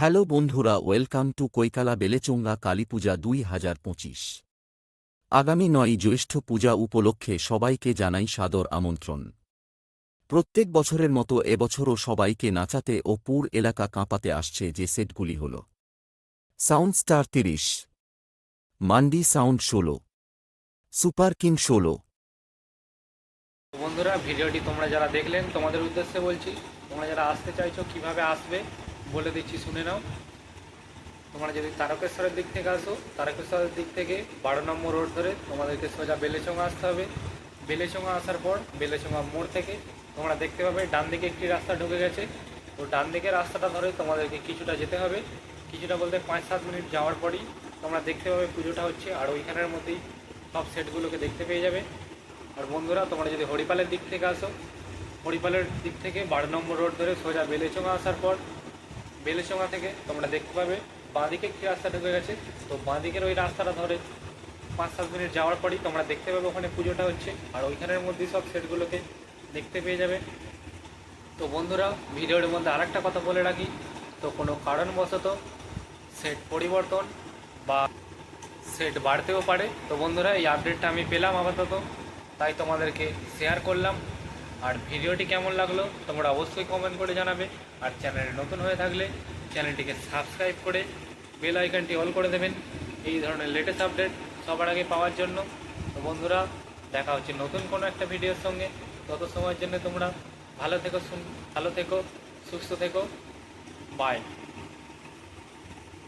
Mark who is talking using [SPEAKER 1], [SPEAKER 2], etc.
[SPEAKER 1] Hello বন্ধুরা, welcome to Koikala Belechonga Kali Puja দুই হাজার পঁচিশ। আগামী নয় জ্যৈষ্ঠ পূজা উপলক্ষে সবাইকে জানাই সাদর আমন্ত্রণ। প্রত্যেক বছরের মতো এবছরও সবাইকে নাচাতে ও পুর এলাকা কাঁপাতে আসছে যে সেটগুলি হল সাউন্ড স্টার তিরিশ, মান্ডি সাউন্ড ষোলো, সুপার কিং ষোলো।
[SPEAKER 2] বন্ধুরা, ভিডিওটি তোমরা যারা দেখলেন, তোমাদের উদ্দেশ্যে বলছি, তোমরা যারা আসতে চাইছো, কীভাবে আসবে বলে দিচ্ছি, শুনে নাও। তোমরা যদি তারকেশ্বরের দিক থেকে আসো, তারকেশ্বরের দিক থেকে বারো নম্বর রোড ধরে তোমাদেরকে সোজা বেলেচোঙা আসতে হবে। বেলেচোঙা আসার পর বেলেচোঙা মোড় থেকে তোমরা দেখতে পাবে ডান দিকে একটি রাস্তা ঢুকে গেছে। তো ডান দিকের রাস্তাটা ধরে তোমাদেরকে কিছুটা যেতে হবে। কিছুটা বলতে পাঁচ সাত মিনিট যাওয়ার পরই তোমরা দেখতে পাবে পুজোটা হচ্ছে, আর ওইখানের মধ্যেই সব সেটগুলোকে দেখতে পেয়ে যাবে। আর বন্ধুরা, তোমরা যদি হরিপালের দিক থেকে আসো, হরিপালের দিক থেকে বারো নম্বর রোড ধরে সোজা বেলেচোঙা আসার পর বেলেচোঙা থেকে তোমরা দেখতে পাবে। বাঁদিকে একটি রাস্তা ঢুকে গেছে? তো বাঁদিকের ওই রাস্তাটা ধরে পাঁচ সাত মিনিট যাওয়ার পরই তোমরা দেখতে পাবে ওখানে পুজোটা হচ্ছে। আর ওইখানের মধ্যেই সব সেটগুলোকে দেখতে পেয়ে যাবে। তো বন্ধুরা, ভিডিওর মধ্যে আরেকটা কথা বলে রাখি। তো কোনো কারণবশত সেট পরিবর্তন বা সেট বাড়তেও পারে। তো বন্ধুরা, এই আপডেটটা আমি পেলাম আপাতত। তাই তোমাদেরকে শেয়ার করলাম। আর ভিডিওটি কেমন লাগল তোমরা অবশ্যই কমেন্ট করে জানাবে। আর চ্যানেলে নতুন হয়ে থাকলে চ্যানেলটিকে সাবস্ক্রাইব করে বেল আইকনটি অল করে দেবেন। এই ধরনের লেটেস্ট আপডেট সবার আগে পাওয়ার জন্য। তো বন্ধুরা, দেখা হচ্ছে নতুন কোনো একটা ভিডিওর সঙ্গে। তত সময়ের জন্য তোমরা ভালো থেকো ভালো থেকো, সুস্থ থেকো। বাই